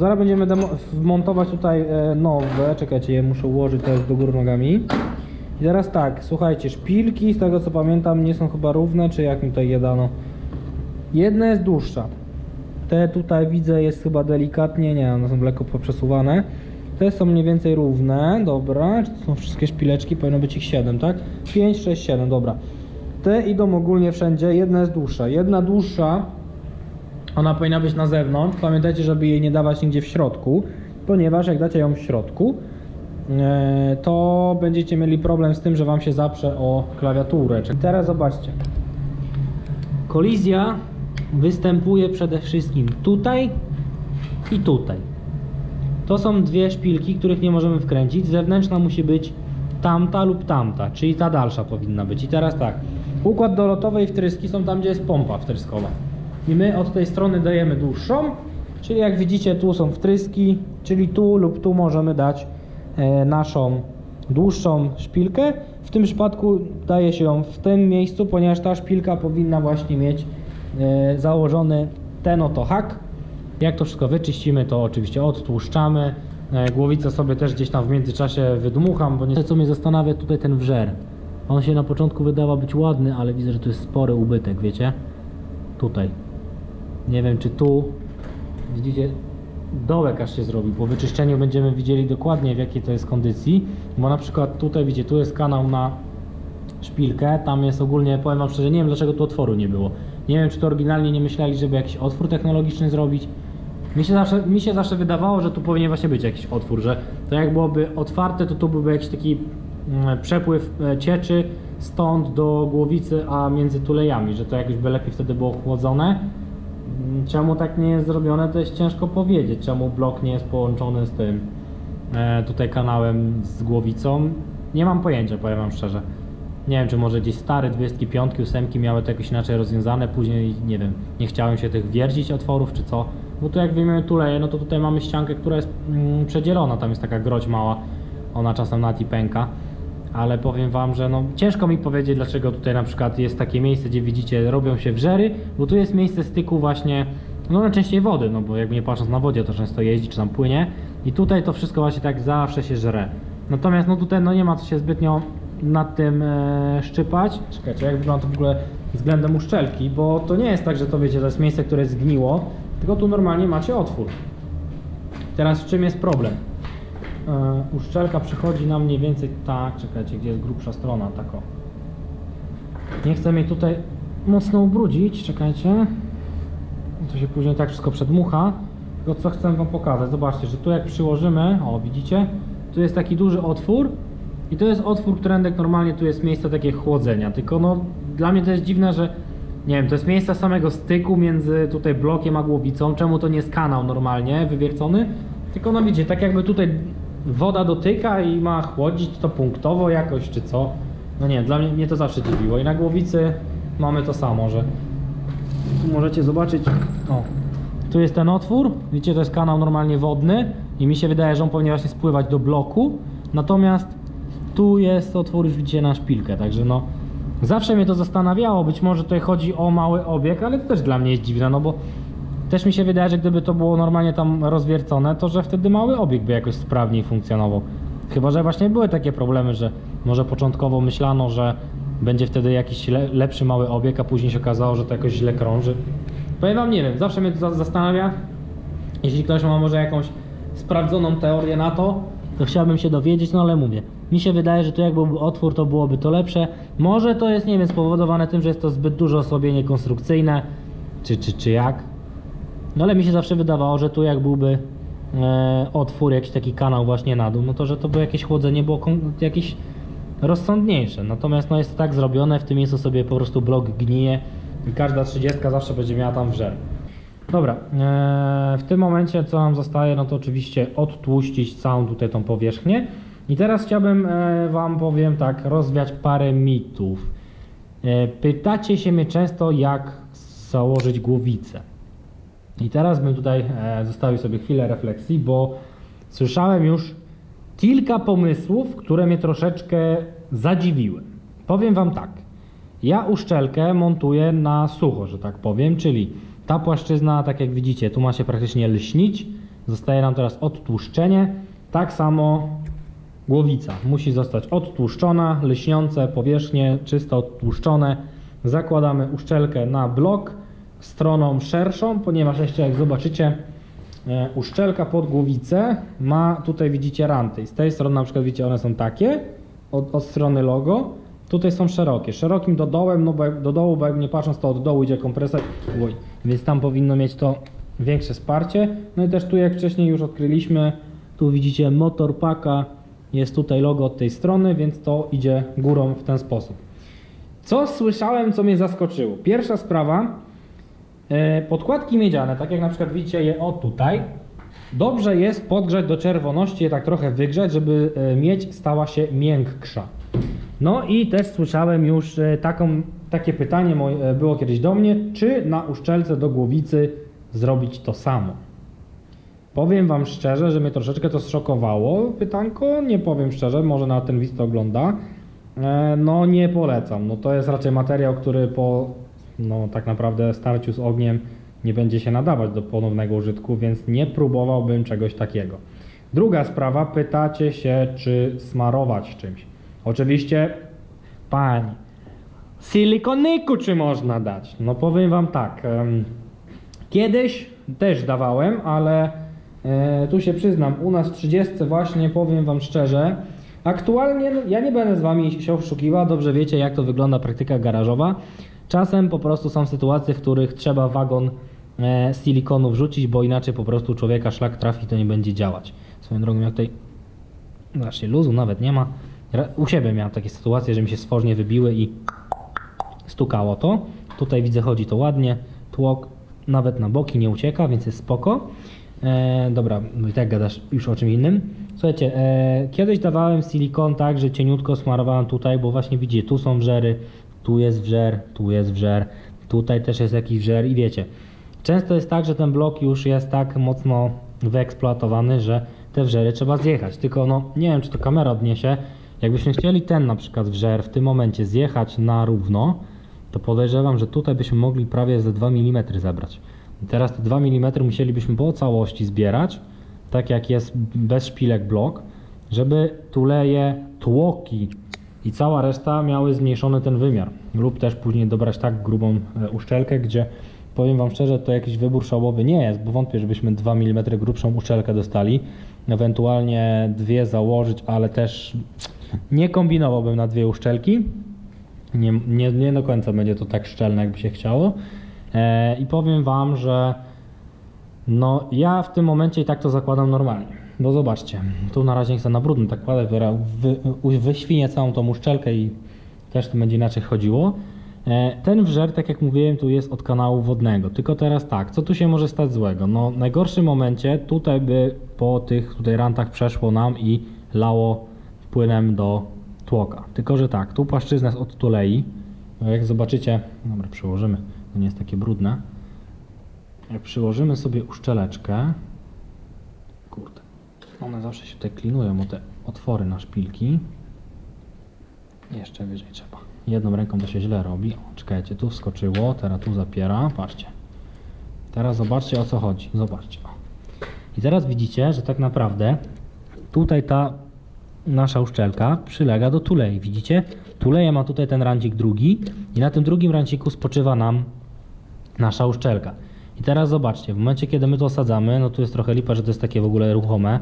Zaraz będziemy demo- montować tutaj e, nowe. Czekajcie, je muszę ułożyć teraz do góry nogami. I teraz tak, słuchajcie, szpilki z tego co pamiętam nie są chyba równe, czy jak mi tutaj je dano. Jedna jest dłuższa. Te tutaj widzę jest chyba delikatnie, nie, one są lekko poprzesuwane. Te są mniej więcej równe, dobra. Czy to są wszystkie szpileczki? Powinno być ich 7, tak? 5, 6, 7, dobra. Te idą ogólnie wszędzie, jedna jest dłuższa. Jedna dłuższa, ona powinna być na zewnątrz. Pamiętajcie, żeby jej nie dawać nigdzie w środku, ponieważ jak dacie ją w środku, e, to będziecie mieli problem z tym, że Wam się zaprze o klawiaturę. Czyli teraz zobaczcie. Kolizja występuje przede wszystkim tutaj i tutaj. To są dwie szpilki, których nie możemy wkręcić. Zewnętrzna musi być tamta lub tamta, czyli ta dalsza powinna być. I teraz tak, układ dolotowej wtryski są tam, gdzie jest pompa wtryskowa. I my od tej strony dajemy dłuższą, czyli jak widzicie tu są wtryski, czyli tu lub tu możemy dać e, naszą dłuższą szpilkę. W tym przypadku daje się ją w tym miejscu, ponieważ ta szpilka powinna właśnie mieć e, założony ten oto hak. Jak to wszystko wyczyścimy, to oczywiście odtłuszczamy. E, Głowicę sobie też gdzieś tam w międzyczasie wydmucham, bo nie co mnie zastanawia tutaj ten wżer. On się na początku wydawał być ładny, ale widzę, że tu jest spory ubytek, wiecie? Tutaj. Nie wiem czy tu widzicie dołek aż się zrobił. Po wyczyszczeniu będziemy widzieli dokładnie w jakiej to jest kondycji. Bo na przykład tutaj widzicie, tu jest kanał na szpilkę, tam jest ogólnie, powiem wam szczerze, nie wiem dlaczego tu otworu nie było. Nie wiem czy to oryginalnie nie myśleli, żeby jakiś otwór technologiczny zrobić. Mi się, zawsze, mi się zawsze wydawało, że tu powinien właśnie być jakiś otwór, że to jak byłoby otwarte, to tu byłby jakiś taki mm, przepływ e, cieczy stąd do głowicy, a między tulejami, że to jakoś by lepiej wtedy było chłodzone. Czemu tak nie jest zrobione, to jest ciężko powiedzieć. Czemu blok nie jest połączony z tym e, tutaj kanałem z głowicą? Nie mam pojęcia, powiem wam szczerze. Nie wiem, czy może gdzieś stare 25, 8 miały to jakoś inaczej rozwiązane, później nie wiem, nie chciałem się tych wiercić otworów czy co. Bo tu jak wyjmiemy tuleje, no to tutaj mamy ściankę, która jest mm, przedzielona, tam jest taka groź mała, ona czasem nawet i pęka. Ale powiem wam, że no ciężko mi powiedzieć, dlaczego tutaj na przykład jest takie miejsce, gdzie widzicie, robią się wrzery, bo tu jest miejsce styku właśnie, no najczęściej wody, no bo jakby nie patrząc na wodzie, to często jeździ czy tam płynie. I tutaj to wszystko właśnie tak zawsze się żre. Natomiast no tutaj no nie ma co się zbytnio nad tym e, szczypać. Czekajcie, jak wygląda to w ogóle względem uszczelki, bo to nie jest tak, że to wiecie, to jest miejsce, które zgniło, tylko tu normalnie macie otwór. Teraz w czym jest problem? E, uszczelka przychodzi nam mniej więcej tak, czekajcie, gdzie jest grubsza strona, tak o. Nie chcę mnie tutaj mocno ubrudzić, czekajcie. To się później tak wszystko przedmucha. Tylko co chcę wam pokazać, zobaczcie, że tu jak przyłożymy, o widzicie, tu jest taki duży otwór i to jest otwór, którędek normalnie tu jest miejsce takie chłodzenia, tylko no dla mnie to jest dziwne, że nie wiem, to jest miejsce samego styku między tutaj blokiem a głowicą, czemu to nie jest kanał normalnie wywiercony, tylko no widzicie, tak jakby tutaj woda dotyka i ma chłodzić to punktowo jakoś, czy co. No nie, dla mnie, mnie to zawsze dziwiło. I na głowicy mamy to samo, że tu możecie zobaczyć, o, tu jest ten otwór, widzicie, to jest kanał normalnie wodny i mi się wydaje, że on powinien właśnie spływać do bloku, natomiast tu jest otwór już widzicie na szpilkę, także no zawsze mnie to zastanawiało, być może tutaj chodzi o mały obieg, ale to też dla mnie jest dziwne, no bo też mi się wydaje, że gdyby to było normalnie tam rozwiercone, to że wtedy mały obieg by jakoś sprawniej funkcjonował. Chyba, że właśnie były takie problemy, że może początkowo myślano, że będzie wtedy jakiś le lepszy mały obieg, a później się okazało, że to jakoś źle krąży. Powiem wam, nie wiem, zawsze mnie to za- zastanawia. Jeśli ktoś ma może jakąś sprawdzoną teorię na to, to chciałbym się dowiedzieć, no ale mówię. Mi się wydaje, że tu jak byłby otwór, to byłoby to lepsze. Może to jest, nie wiem, spowodowane tym, że jest to zbyt duże osłabienie konstrukcyjne, czy, czy, czy jak. No ale mi się zawsze wydawało, że tu jak byłby e, otwór, jakiś taki kanał właśnie na dół, no to że to by jakieś chłodzenie było jakieś rozsądniejsze. Natomiast no jest to tak zrobione, w tym miejscu sobie po prostu blok gnije i każda 30 zawsze będzie miała tam wżer. Dobra, e, w tym momencie co nam zostaje, no to oczywiście odtłuścić całą tutaj tą powierzchnię. I teraz chciałbym e, Wam powiem tak, rozwiać parę mitów. E, pytacie się mnie często, jak założyć głowicę. I teraz bym tutaj e, zostawił sobie chwilę refleksji, bo słyszałem już kilka pomysłów, które mnie troszeczkę zadziwiły. Powiem Wam tak. Ja uszczelkę montuję na sucho, że tak powiem, czyli ta płaszczyzna, tak jak widzicie, tu ma się praktycznie lśnić, Zostaje nam teraz odtłuszczenie. Tak samo głowica musi zostać odtłuszczona, lśniące powierzchnie czysto odtłuszczone. Zakładamy uszczelkę na blok stroną szerszą, ponieważ jeszcze jak zobaczycie e, uszczelka pod głowicę ma tutaj widzicie ranty i z tej strony na przykład widzicie one są takie od, od strony logo tutaj są szerokie, szerokim do dołem, no bo jak, do dołu, bo jak nie patrząc to od dołu idzie kompresor, Oj, więc tam powinno mieć to większe wsparcie. No i też tu jak wcześniej już odkryliśmy, tu widzicie motor paka, jest tutaj logo od tej strony, więc to idzie górą w ten sposób. Co słyszałem, co mnie zaskoczyło? Pierwsza sprawa, podkładki miedziane, tak jak na przykład widzicie je o tutaj, dobrze jest podgrzać do czerwoności, je tak trochę wygrzać, żeby e, miedź stała się miększa. No i też słyszałem już e, taką, takie pytanie e, było kiedyś do mnie, czy na uszczelce do głowicy zrobić to samo. Powiem Wam szczerze, że mnie troszeczkę to zszokowało pytanko, nie powiem szczerze, może na ten widz to ogląda. E, No nie polecam, no to jest raczej materiał, który po no tak naprawdę starciu z ogniem nie będzie się nadawać do ponownego użytku, więc nie próbowałbym czegoś takiego. Druga sprawa, pytacie się, czy smarować czymś. Oczywiście, pani, silikoniku czy można dać? No powiem Wam tak, kiedyś też dawałem, ale e, tu się przyznam, u nas w 30 właśnie powiem Wam szczerze, aktualnie no, ja nie będę z Wami się oszukiwał, dobrze wiecie jak to wygląda praktyka garażowa. Czasem po prostu są sytuacje, w których trzeba wagon e, silikonu wrzucić, bo inaczej po prostu człowieka szlak trafi, to nie będzie działać. Swoją drogą, jak tutaj Właśnie luzu nawet nie ma. U siebie miałem takie sytuacje, że mi się stworznie wybiły i stukało to. Tutaj widzę chodzi to ładnie. Tłok nawet na boki nie ucieka, więc jest spoko. E, dobra, no i tak gadasz już o czym innym. Słuchajcie, e, kiedyś dawałem silikon tak, że cieniutko smarowałem tutaj, bo właśnie widzicie, tu są wrzery, tu jest wrzer, tu jest wrzer, tutaj też jest jakiś wrzer i wiecie, często jest tak, że ten blok już jest tak mocno wyeksploatowany, że te wrzery trzeba zjechać. Tylko no, nie wiem, czy to kamera odniesie. Jakbyśmy chcieli ten na przykład wrzer w tym momencie zjechać na równo, to podejrzewam, że tutaj byśmy mogli prawie ze 2 mm zebrać. I teraz te 2 mm musielibyśmy po całości zbierać, tak jak jest bez szpilek blok, żeby tuleje, tłoki i cała reszta miały zmniejszony ten wymiar. Lub też później dobrać tak grubą e, uszczelkę, gdzie powiem Wam szczerze, to jakiś wybór szałowy nie jest, bo wątpię, żebyśmy 2 mm grubszą uszczelkę dostali. Ewentualnie dwie założyć, ale też nie kombinowałbym na dwie uszczelki. Nie, nie, nie do końca będzie to tak szczelne, jakby się chciało. E, I powiem Wam, że no ja w tym momencie i tak to zakładam normalnie. Bo zobaczcie, tu na razie nie chcę na brudno tak kładę, wy, całą tą uszczelkę i też to będzie inaczej chodziło. E, Ten wrzer, tak jak mówiłem, tu jest od kanału wodnego. Tylko teraz tak, co tu się może stać złego? No w najgorszym momencie tutaj by po tych tutaj rantach przeszło nam i lało płynem do tłoka. Tylko, że tak, tu płaszczyzna jest od tulei. No, Jak zobaczycie, dobra, przyłożymy, to nie jest takie brudne. Jak przyłożymy sobie uszczeleczkę, one zawsze się tutaj klinują o te otwory na szpilki. Jeszcze wyżej trzeba. Jedną ręką to się źle robi. O, czekajcie, tu wskoczyło, teraz tu zapiera, patrzcie. Teraz zobaczcie o co chodzi, zobaczcie. I teraz widzicie, że tak naprawdę tutaj ta nasza uszczelka przylega do tulei, widzicie? Tuleja ma tutaj ten rancik drugi i na tym drugim ranciku spoczywa nam nasza uszczelka. I teraz zobaczcie, w momencie kiedy my to osadzamy, no tu jest trochę lipa, że to jest takie w ogóle ruchome,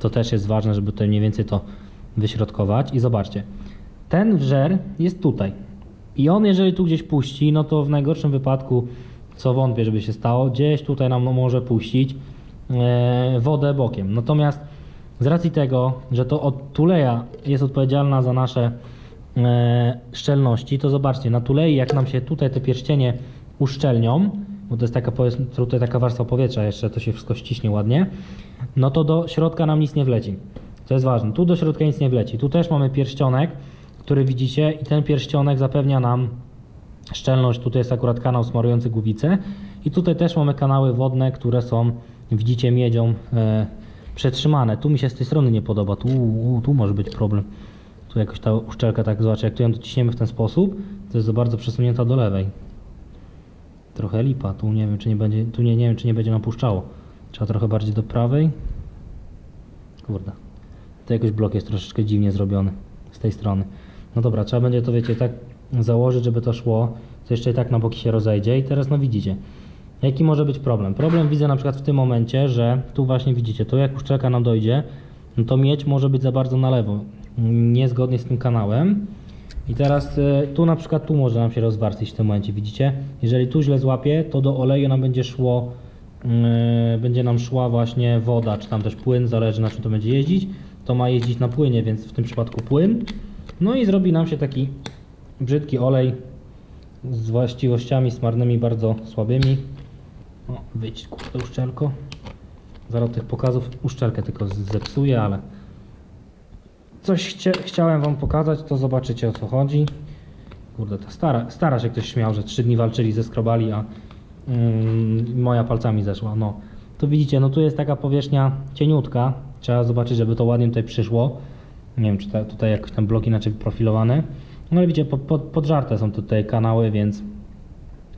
to też jest ważne, żeby tutaj mniej więcej to wyśrodkować i zobaczcie, ten wrzer jest tutaj i on jeżeli tu gdzieś puści, no to w najgorszym wypadku, co wątpię, żeby się stało, gdzieś tutaj nam może puścić e, wodę bokiem. Natomiast z racji tego, że to od tuleja jest odpowiedzialna za nasze e, szczelności, to zobaczcie, na tulei jak nam się tutaj te pierścienie uszczelnią, bo to jest taka tutaj taka warstwa powietrza jeszcze, to się wszystko ściśnie ładnie, no to do środka nam nic nie wleci. To jest ważne. Tu do środka nic nie wleci. Tu też mamy pierścionek, który widzicie i ten pierścionek zapewnia nam szczelność. Tutaj jest akurat kanał smarujący głowicę i tutaj też mamy kanały wodne, które są, widzicie, miedzią e, przetrzymane. Tu mi się z tej strony nie podoba. Tu, tu może być problem. Tu jakoś ta uszczelka tak, zobaczcie, jak tu ją dociśniemy w ten sposób, to jest za bardzo przesunięta do lewej. Trochę lipa, tu nie wiem, czy nie będzie, tu nie, nie wiem, czy nie będzie nam puszczało. Trzeba trochę bardziej do prawej. Kurde. To jakoś blok jest troszeczkę dziwnie zrobiony z tej strony. No dobra, trzeba będzie to, wiecie, tak założyć, żeby to szło. To jeszcze i tak na boki się rozejdzie. I teraz, no widzicie, jaki może być problem? Problem widzę na przykład w tym momencie, że tu właśnie widzicie, to jak uszczelka nam dojdzie, no to mieć może być za bardzo na lewo, niezgodnie z tym kanałem. I teraz y, tu na przykład tu może nam się rozwarstwić w tym momencie, widzicie? Jeżeli tu źle złapie, to do oleju nam będzie szło, będzie nam szła właśnie woda, czy tam też płyn, zależy na czym to będzie jeździć. To ma jeździć na płynie, więc w tym przypadku płyn. No i zrobi nam się taki brzydki olej z właściwościami smarnymi bardzo słabymi. O, wyjdź kurde uszczelko. Zaraz tych pokazów uszczelkę tylko zepsuję, ale coś chcia, chciałem wam pokazać, to zobaczycie o co chodzi. Kurde, ta stara, stara się ktoś śmiał, że trzy dni walczyli ze skrobali, a moja palcami zeszła. No, tu widzicie, no tu jest taka powierzchnia cieniutka. Trzeba zobaczyć, żeby to ładnie tutaj przyszło. Nie wiem, czy te, tutaj jakoś tam bloki inaczej profilowane. No ale widzicie, pod, pod, podżarte są tutaj kanały, więc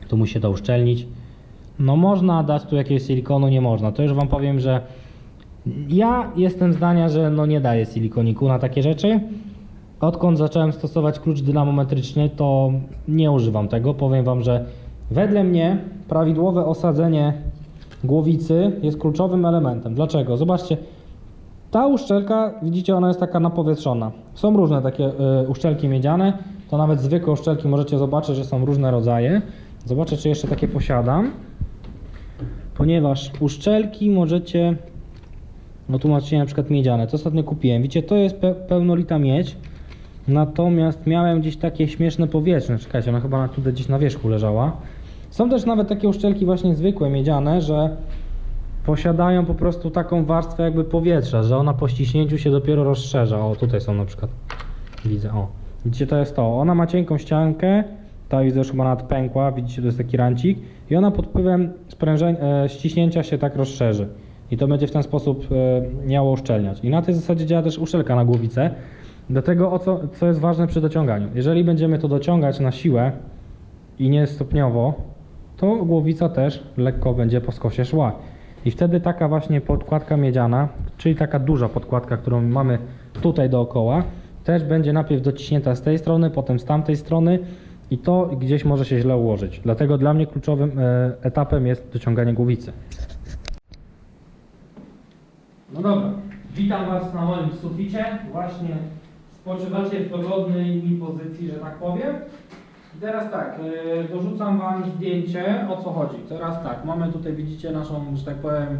tu musi się to uszczelnić. No można dać tu jakiegoś silikonu, nie można. To już wam powiem, że ja jestem zdania, że no nie daję silikoniku na takie rzeczy. Odkąd zacząłem stosować klucz dynamometryczny, to nie używam tego. Powiem wam, że wedle mnie prawidłowe osadzenie głowicy jest kluczowym elementem. Dlaczego? Zobaczcie, ta uszczelka, widzicie, ona jest taka napowietrzona. Są różne takie y, uszczelki miedziane, to nawet zwykłe uszczelki możecie zobaczyć, że są różne rodzaje. Zobaczę, czy jeszcze takie posiadam. Ponieważ uszczelki możecie, no tu macie na przykład miedziane, to ostatnio kupiłem. Widzicie, to jest pe pełnolita miedź, natomiast miałem gdzieś takie śmieszne powietrzne. Czekajcie, ona chyba na tutaj gdzieś na wierzchu leżała. Są też nawet takie uszczelki właśnie zwykłe, miedziane, że posiadają po prostu taką warstwę jakby powietrza, że ona po ściśnięciu się dopiero rozszerza. O, tutaj są na przykład. Widzę, o. Widzicie, to jest to. Ona ma cienką ściankę, ta widzę już chyba nawet pękła, widzicie, to jest taki rancik i ona pod wpływem sprężeń, e, ściśnięcia się tak rozszerzy. I to będzie w ten sposób e, miało uszczelniać. I na tej zasadzie działa też uszczelka na głowicę. Do tego, o co, co jest ważne przy dociąganiu. Jeżeli będziemy to dociągać na siłę i nie stopniowo, to głowica też lekko będzie po skosie szła. I wtedy taka właśnie podkładka miedziana, czyli taka duża podkładka, którą mamy tutaj dookoła, też będzie najpierw dociśnięta z tej strony, potem z tamtej strony i to gdzieś może się źle ułożyć. Dlatego dla mnie kluczowym e, etapem jest dociąganie głowicy. No dobra, witam Was na moim suficie. Właśnie spoczywacie w dogodnej mi pozycji, że tak powiem. Teraz tak, yy, dorzucam Wam zdjęcie, o co chodzi. Teraz tak, mamy tutaj, widzicie naszą, że tak powiem,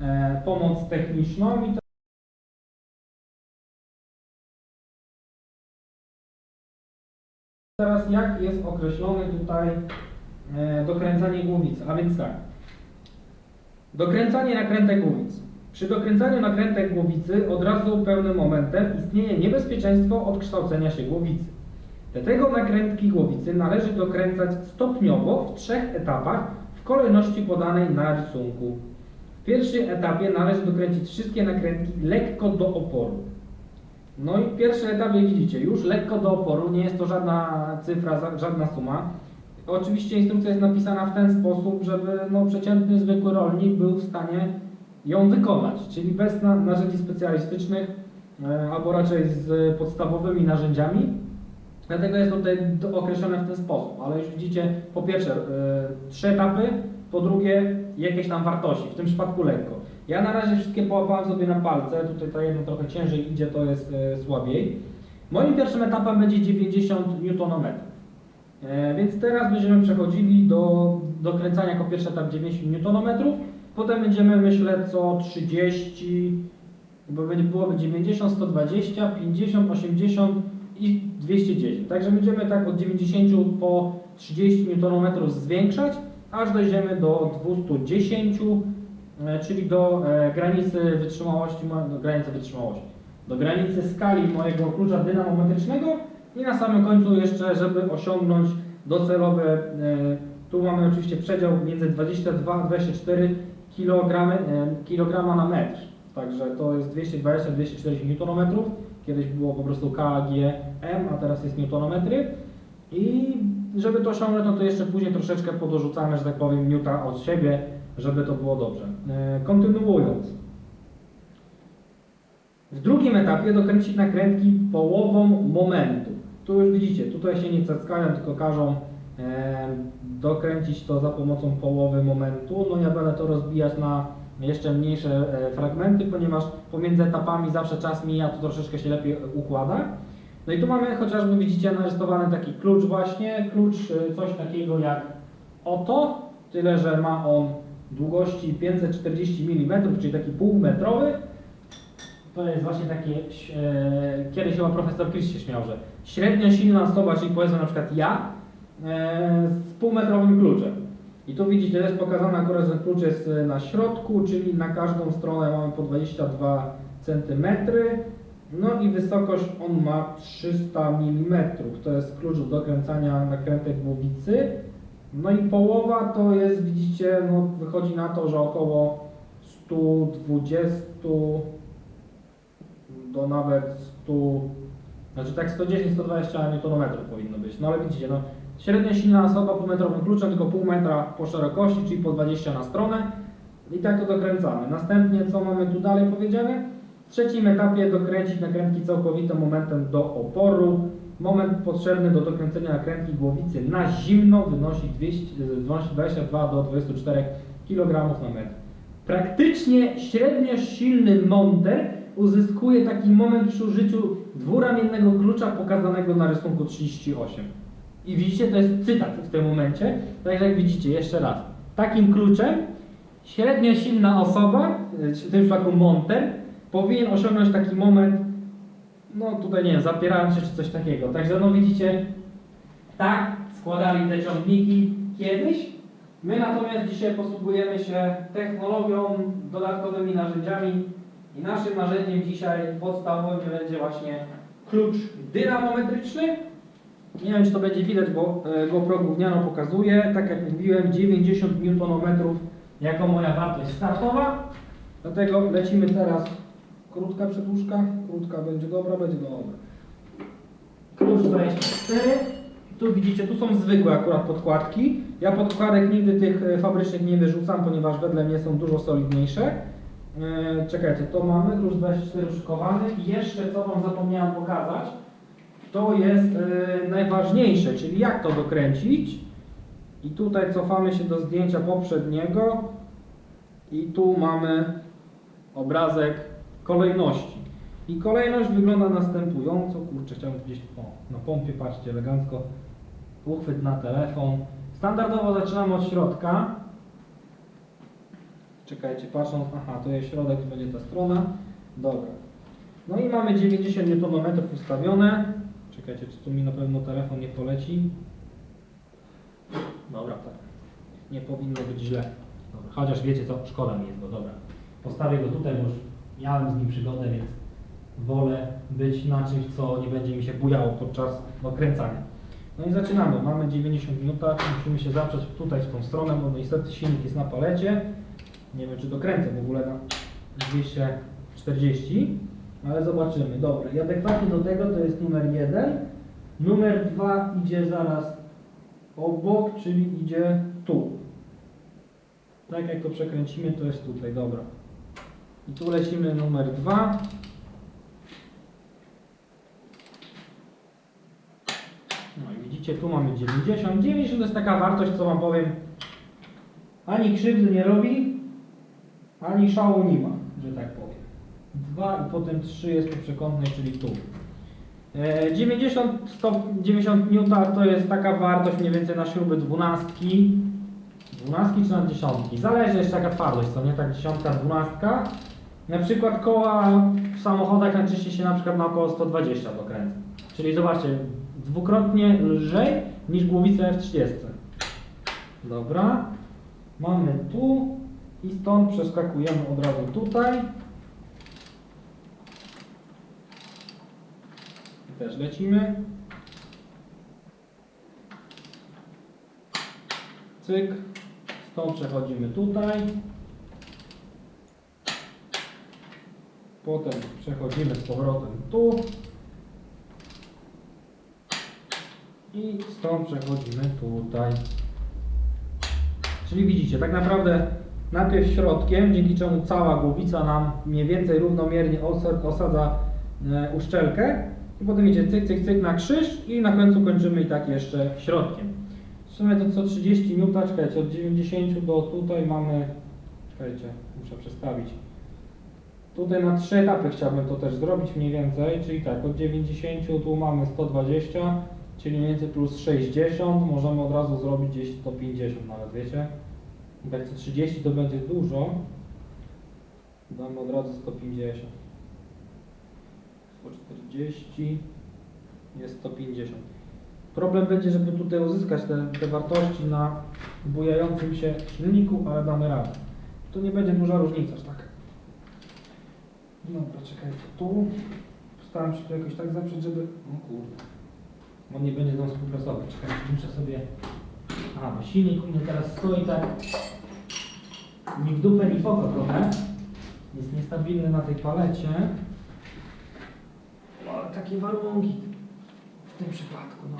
e, pomoc techniczną i teraz jak jest określone tutaj e, dokręcanie głowicy. A więc tak, dokręcanie nakrętek głowicy. Przy dokręcaniu nakrętek głowicy od razu pełnym momentem istnieje niebezpieczeństwo odkształcenia się głowicy. Dlatego nakrętki głowicy należy dokręcać stopniowo w trzech etapach w kolejności podanej na rysunku. W pierwszym etapie należy dokręcić wszystkie nakrętki lekko do oporu. No i pierwszy etap, jak widzicie, już lekko do oporu, nie jest to żadna cyfra, żadna suma. Oczywiście instrukcja jest napisana w ten sposób, żeby no, przeciętny, zwykły rolnik był w stanie ją wykonać, czyli bez na, narzędzi specjalistycznych, e, albo raczej z podstawowymi narzędziami. Dlatego jest to tutaj określone w ten sposób, ale już widzicie, po pierwsze e, trzy etapy, po drugie jakieś tam wartości, w tym przypadku lekko. Ja na razie wszystkie połapałem sobie na palce, tutaj ta jedna trochę ciężej idzie, to jest e, słabiej. Moim pierwszym etapem będzie 90 Nm. E, więc teraz będziemy przechodzili do dokręcania jako pierwszy etap 90 Nm, potem będziemy myślę co 30, bo będzie byłoby 90, 120, 50, 80 i 210. Także będziemy tak od 90 po 30 Nm zwiększać, aż dojdziemy do 210, e, czyli do e, granicy wytrzymałości, do granicy wytrzymałości, do granicy skali mojego klucza dynamometrycznego i na samym końcu jeszcze, żeby osiągnąć docelowe, e, tu mamy oczywiście przedział między 22 a 24 kg, kilograma na metr. Także to jest 220-240 Nm. Kiedyś było po prostu KGM, a teraz jest newtonometry. I żeby to osiągnąć, no to jeszcze później troszeczkę podorzucamy, że tak powiem, newta od siebie, żeby to było dobrze. E, Kontynuując. W drugim etapie dokręcić nakrętki połową momentu. Tu już widzicie, tutaj się nie cackają, tylko każą e, dokręcić to za pomocą połowy momentu. No ja będę to rozbijać na jeszcze mniejsze e, fragmenty, ponieważ pomiędzy etapami zawsze czas mija, to troszeczkę się lepiej układa. No i tu mamy chociażby, widzicie, narysowany taki klucz właśnie, klucz e, coś takiego jak oto, tyle że ma on długości 540 mm, czyli taki półmetrowy. To jest właśnie takie, e, kiedyś chyba profesor Chris się śmiał, że średnio silna osoba, czyli powiedzmy na przykład ja, e, z półmetrowym kluczem. I tu widzicie, jest pokazane akurat, że klucz jest e, na środku, czyli na każdą stronę mamy po 22 cm. No i wysokość on ma 300 mm. To jest klucz do dokręcania nakrętek głowicy. No i połowa to jest, widzicie, no wychodzi na to, że około 120 do nawet 100, znaczy tak 110-120 Nm powinno być. No ale widzicie, no średnio silna osoba półmetrowym kluczem, tylko pół metra po szerokości, czyli po 20 na stronę. I tak to dokręcamy. Następnie co mamy tu dalej powiedziane? W trzecim etapie dokręcić nakrętki całkowitym momentem do oporu. Moment potrzebny do dokręcenia nakrętki głowicy na zimno wynosi 200, 22 do 24 kg na metr. Praktycznie średnio silny monter uzyskuje taki moment przy użyciu dwuramiennego klucza pokazanego na rysunku 38. I widzicie, to jest cytat w tym momencie. Tak jak widzicie, jeszcze raz. Takim kluczem średnio silna osoba, w tym przypadku monter, powinien osiągnąć taki moment, no tutaj nie wiem, zapierając się czy coś takiego. Także no widzicie, tak składali te ciągniki kiedyś. My natomiast dzisiaj posługujemy się technologią, dodatkowymi narzędziami i naszym narzędziem dzisiaj podstawowym będzie właśnie klucz dynamometryczny. Nie wiem, czy to będzie widać, bo e, GoPro gówniano pokazuje. Tak jak mówiłem, 90 Nm jako moja wartość startowa. Dlatego lecimy teraz. Krótka przedłużka. Krótka będzie dobra, będzie dobra. Klucz 24. Tu widzicie, tu są zwykłe akurat podkładki. Ja podkładek nigdy tych e, fabrycznych nie wyrzucam, ponieważ wedle mnie są dużo solidniejsze. E, Czekajcie, to mamy klucz 24 szykowany jeszcze co Wam zapomniałem pokazać, to jest e, najważniejsze, czyli jak to dokręcić. I tutaj cofamy się do zdjęcia poprzedniego i tu mamy obrazek kolejności. I kolejność wygląda następująco. Kurczę, chciałem gdzieś o, na pompie, patrzcie, elegancko. Uchwyt na telefon. Standardowo zaczynamy od środka. Czekajcie, patrząc, aha, to jest środek, to będzie ta strona. Dobra. No i mamy 90 Nm ustawione. Czekajcie, czy tu mi na pewno telefon nie poleci? Dobra, tak. Nie powinno być źle. Dobra. Chociaż wiecie co, szkoda mi jest go, dobra. Postawię go tutaj, bo już miałem z nim przygodę, więc wolę być na czymś, co nie będzie mi się bujało podczas dokręcania. No i zaczynamy. Mamy 90 minut, musimy się zaprzeć tutaj w tą stronę, bo niestety silnik jest na palecie. Nie wiem, czy dokręcę w ogóle na 240, ale zobaczymy. Dobra, i adekwatnie do tego to jest numer 1. Numer 2 idzie zaraz obok, czyli idzie tu. Tak jak to przekręcimy, to jest tutaj, dobra. I tu lecimy numer 2. No i widzicie, tu mamy 90. 90 to jest taka wartość, co Wam powiem, ani krzywdy nie robi, ani szału nie ma, że tak powiem. 2 i potem 3 jest po przekątnej, czyli tu. E, 90, stop, 90 N to jest taka wartość mniej więcej na śruby 12. 12 czy na dziesiątki. Zależy jeszcze jaka twardość, co nie? Tak dziesiątka, dwunastka. Na przykład koła w samochodach najczęściej się na przykład na około 120 dokręca. Czyli zobaczcie, dwukrotnie lżej niż głowica F30. Dobra. Mamy tu i stąd przeskakujemy od razu tutaj. I też lecimy. Cyk. Stąd przechodzimy tutaj. Potem przechodzimy z powrotem tu. I stąd przechodzimy tutaj. Czyli widzicie, tak naprawdę najpierw środkiem, dzięki czemu cała głowica nam mniej więcej równomiernie osa- osadza e, uszczelkę i potem idzie cyk, cyk, cyk na krzyż i na końcu kończymy i tak jeszcze środkiem. W sumie to co 30 minut, czekajcie, od 90 do tutaj mamy, czekajcie, muszę przestawić. Tutaj na trzy etapy chciałbym to też zrobić mniej więcej, czyli tak, od 90 tu mamy 120, czyli mniej więcej plus 60, możemy od razu zrobić gdzieś 150 nawet, wiecie? Jak co 30 to będzie dużo, damy od razu 150. 140 jest 150. Problem będzie, żeby tutaj uzyskać te, te wartości na bujającym się silniku, ale damy radę. Tu nie będzie duża różnica, tak. Dobra, czekajcie, tu postaram się to jakoś tak zaprzeć, żeby... O kurde. On nie będzie z nią współpracować. Czekajcie, muszę sobie... A, bo silnik u mnie teraz stoi tak... Mi w dupę i w oko trochę. Jest niestabilny na tej palecie. Ale takie warunki w tym przypadku, no.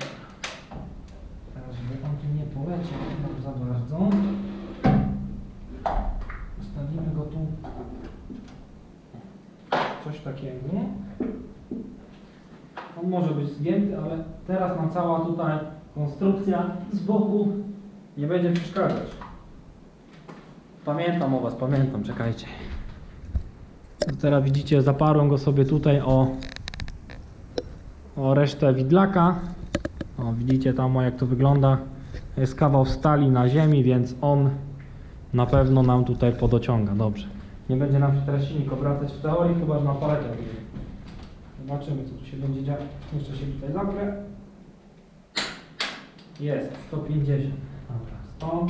Teraz, żeby on tu nie poleciał nam za bardzo. Ustawimy go tu coś takiego. On może być zgięty, ale teraz nam cała tutaj konstrukcja z boku nie będzie przeszkadzać. Pamiętam o Was, pamiętam, czekajcie. Teraz widzicie, zaparłem go sobie tutaj o, o resztę widlaka. O, widzicie tam jak to wygląda. Jest kawał stali na ziemi, więc on na pewno nam tutaj podociąga. Dobrze. Nie będzie nam się teraz silnik obracać w teorii, chyba że na palecie. Zobaczymy, co tu się będzie działo. Jeszcze się tutaj zaprę. Jest, 150. Dobra, 100.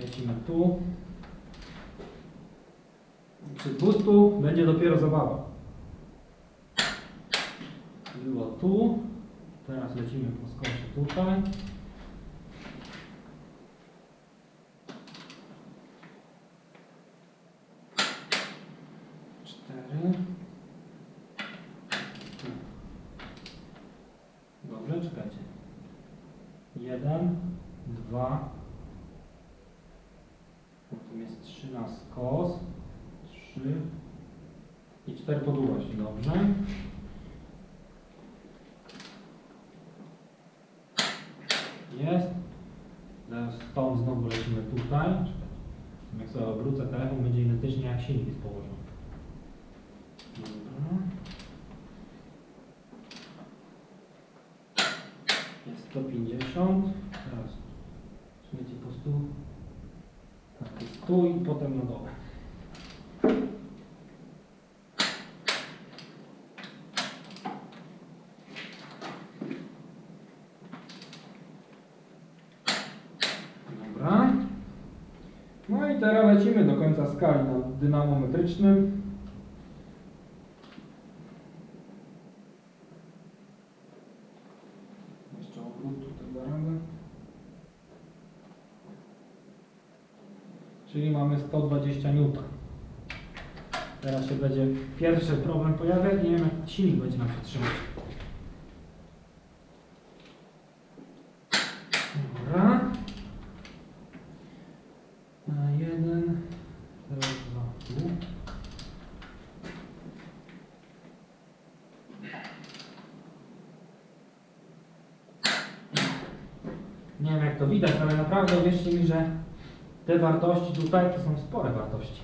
Lecimy tu. Przy 200 będzie dopiero zabawa. Było tu. Teraz lecimy po skosie tutaj. Cztery. Dobrze, czekajcie. Jeden, dwa. Potem jest trzy na skos. Trzy. I cztery podługości, dobrze. Jest. Stąd znowu lecimy tutaj. Jak sobie obrócę telefon, będzie identycznie jak silnik jest położony. Jest 150. Teraz śmiecie po prostu. Tak, jest tu i potem na dole. Dobra. No i teraz lecimy do końca skali na dynamometrycznym. Jeszcze obrót tutaj da. Czyli mamy 120 N. Teraz się będzie pierwszy problem pojawiać. Nie wiem jak silnik będzie nam się. Dobra. Na jeden. Teraz dwa. Tu. Nie wiem jak to widać, ale naprawdę wierzcie mi, że te wartości tutaj to są spore wartości.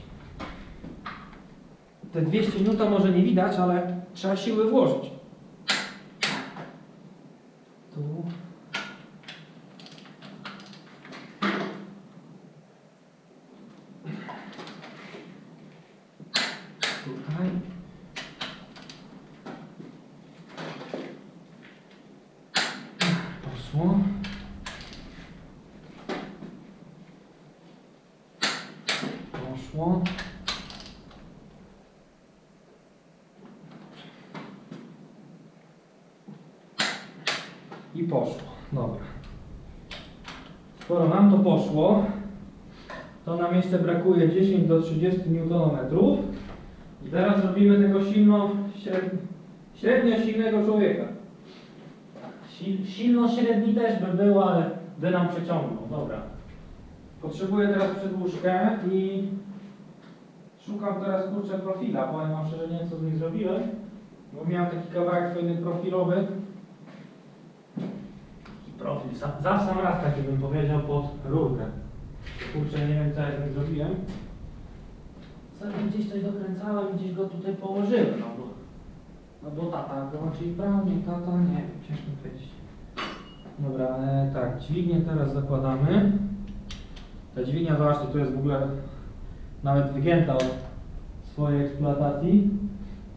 Te 200 N może nie widać, ale trzeba siły włożyć. Tu. Tutaj. Poszło. Poszło. I poszło. Dobra. Skoro nam to poszło, to nam jeszcze brakuje 10 do 30 Nm. I teraz robimy tego silno, średnio, silnego człowieka. Sil, silno średni też by był, ale by nam przeciągnął. Dobra. Potrzebuję teraz przedłużkę i szukam teraz kurczę profila. Powiem wam szczerze, nie wiem co z nim zrobiłem, bo miałem taki kawałek fajny profilowy. Taki profil, za, za sam raz taki bym powiedział pod rurkę. Kurczę, nie wiem co ja z nim zrobiłem. Sobie gdzieś coś dokręcałem, gdzieś go tutaj położyłem, no bo, no bo tata go, czyli brał mnie tata, nie wiem, ciężko powiedzieć. Dobra, e, tak, dźwignię teraz zakładamy. Ta dźwignia, zobaczcie, tu jest w ogóle nawet wygięta od swojej eksploatacji,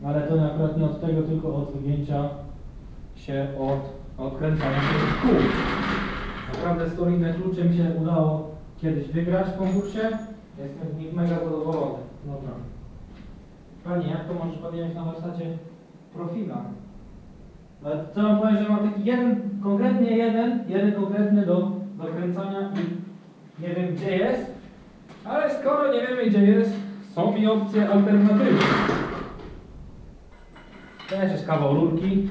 ale to akurat nie od tego, tylko od wygięcia się od odkręcania się kół. Naprawdę inne klucze mi się udało kiedyś wygrać w konkursie. Jestem z nich mega zadowolony. Dobra. Panie, jak to możesz podjąć na warsztacie profila? Ale co mam powiedzieć, że mam taki jeden, konkretnie jeden, jeden konkretny do dokręcania i nie wiem gdzie jest, ale skoro nie wiemy gdzie jest, są mi opcje alternatywne. Też jest kawał rurki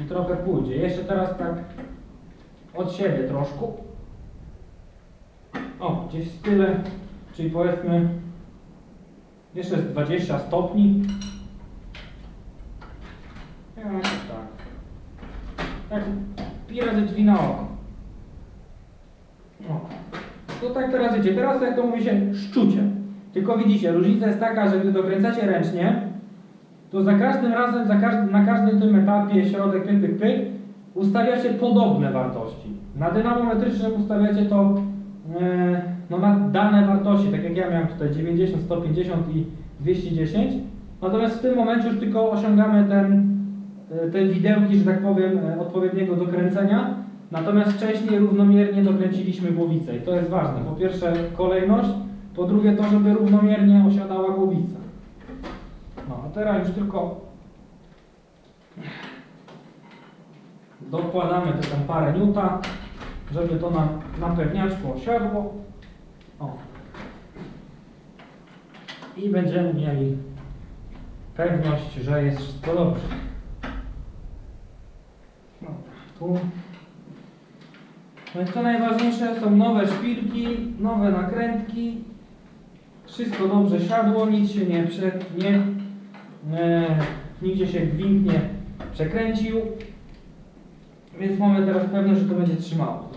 i trochę pójdzie. Jeszcze teraz tak od siebie troszkę. O, gdzieś tyle, czyli powiedzmy jeszcze jest 20 stopni. Jakoś tak. Tak, pi razy drzwi na oko. O. To tak teraz wiecie, teraz jak to mówi się szczucie. Tylko widzicie, różnica jest taka, że gdy dokręcacie ręcznie, to za każdym razem, za każdy, na każdym tym etapie, środek, pyk, pyk, pyk, ustawiacie podobne wartości. Na dynamometrycznym ustawiacie to e, no, na dane wartości, tak jak ja miałem tutaj 90, 150 i 210. Natomiast w tym momencie już tylko osiągamy ten, e, te widełki, że tak powiem, e, odpowiedniego dokręcenia. Natomiast wcześniej równomiernie dokręciliśmy głowicę i to jest ważne. Po pierwsze kolejność, po drugie to, żeby równomiernie osiadała głowica. No, a teraz już tylko dokładamy te tam parę niuta, żeby to nam na pewniaczku osiadło. O. I będziemy mieli pewność, że jest wszystko dobrze. Dobra, tu. No i co najważniejsze, są nowe szpilki, nowe nakrętki. Wszystko dobrze siadło, nic się nie, prze, nie e, nigdzie się gwint nie przekręcił. Więc mamy teraz pewność, że to będzie trzymało.